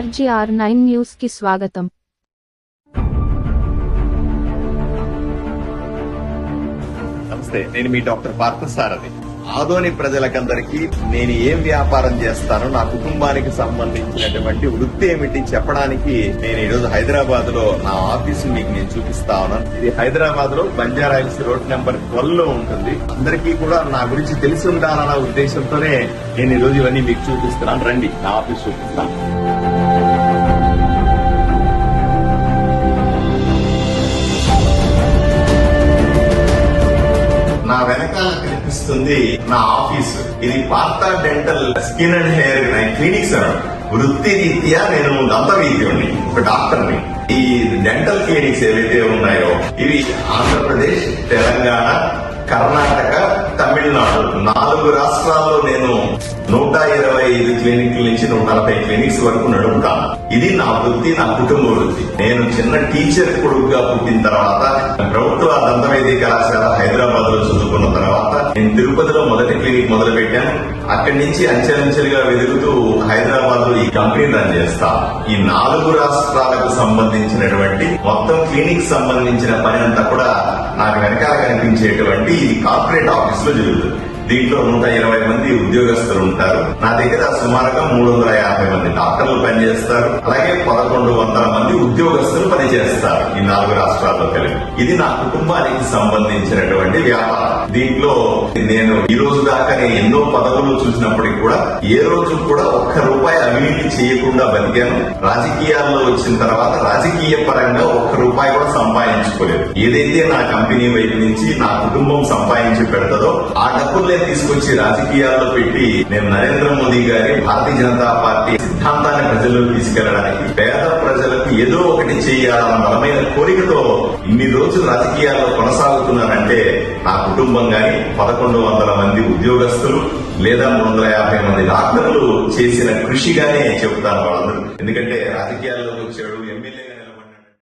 RGR nine న్యూస్కి స్వాగతం. నమస్తే నేను మీ డాక్టర్ పార్థసారథి ఆదోని ప్రజలకందరికీ నేను ఏం వ్యాపారం చేస్తానో నా కుటుంబానికి సంబంధించినటువంటి వృత్తి ఏమిటి చెప్పడానికి నేను ఈరోజు హైదరాబాద్లో నా ఆఫీసు మీకు నేను చూపిస్తా ఉన్నాను. ఇది హైదరాబాద్లో బంజారాయిల్స్ రోడ్ నెంబర్ ట్వెల్వ్లో ఉంటుంది. అందరికీ కూడా నా గురించి తెలిసి ఉండాలన్న ఉద్దేశంతోనే నేను ఈరోజు ఇవన్నీ మీకు చూపిస్తున్నాను. రండి నా ఆఫీస్ చూపిస్తాను. పక్కన కనిపిస్తుంది. నా ఆఫీస్. ఇది Partha dental skin and hair clinics వృత్తి రీత్యా నేను దంత వైద్యుడిని ఒక డాక్టర్ని. ఈ డెంటల్ క్లినిక్స్ ఏవైతే ఉన్నాయో ఇవి ఆంధ్రప్రదేశ్ తెలంగాణ కర్ణాటక తమిళనాడు. నాలుగు రాష్ట్రాల్లో నేను నూట ఇరవై ఐదు క్లినిక్ల నుంచి నూట నలభై క్లినిక్స్ వరకు నడుపుతాను. ఇది నా వృత్తి నా కుటుంబ వృత్తి. నేను చిన్న టీచర్ కొడుకుగా పుట్టిన తర్వాత ప్రభుత్వ దంతవైద్య కళాశాల హైదరాబాద్లో చదువుకున్న తర్వాత నేను తిరుపతిలో మొదటి క్లినిక్ మొదలు పెట్టాను అక్కడి నుంచి అంచెలంచెలుగా వెలుగుతూ హైదరాబాద్లో ఈ కంపెనీ రన్ చేస్తా. ఈ నాలుగు రాష్ట్రాలకు సంబంధించినటువంటి మొత్తం క్లినిక్ సంబంధించిన పని అంతా కూడా నాకు వెనకాల కనిపించేటువంటి ఇది కార్పొరేట్ ఆఫీస్లో జరుగుతుంది. దీంట్లో నూట ఇరవై మంది ఉద్యోగస్తులు ఉంటారు. నా దగ్గర సుమారుగా మూడు వందల యాభై మంది డాక్టర్లు పనిచేస్తారు. అలాగే పదకొండు వందల మంది ఉద్యోగస్తులు పనిచేస్తారు ఈ నాలుగు రాష్ట్రాల్లో కలిపి. ఇది నా కుటుంబానికి సంబంధించినటువంటి వ్యాపారం. దీంట్లో నేను ఈ రోజు దాకా నేను ఎన్నో పదవులు చూసినప్పటికీ కూడా ఏ రోజు కూడా ఒక్క రూపాయి అవినీతి చేయకుండా బతికాను. రాజకీయాల్లో వచ్చిన తర్వాత రాజకీయ పరంగా ఒక్క రూపాయి కూడా సంపాదించుకోలేదు. ఏదైతే నా కంపెనీ వైపు నుంచి నా కుటుంబం సంపాదించి పెడతదో ఆ డబ్బులు తీసుకొచ్చి రాజకీయాల్లో పెట్టి నేను నరేంద్ర మోదీ గారి భారతీయ జనతా పార్టీ సిద్ధాంతాన్ని ప్రజల్లోకి తీసుకెళ్ళడానికి పేద ప్రజలకు ఏదో ఒకటి చేయాలన్న బలమైన కోరికతో ఇన్ని రోజులు రాజకీయాల్లో కొనసాగుతున్నానంటే నా కుటుంబం గాని పదకొండు వందల మంది ఉద్యోగస్తులు లేదా మూడు వందల యాభై మంది డాక్టర్లు చేసిన కృషిగానే చెబుతాను వాళ్ళందరూ. ఎందుకంటే రాజకీయాల్లోకి వచ్చాడు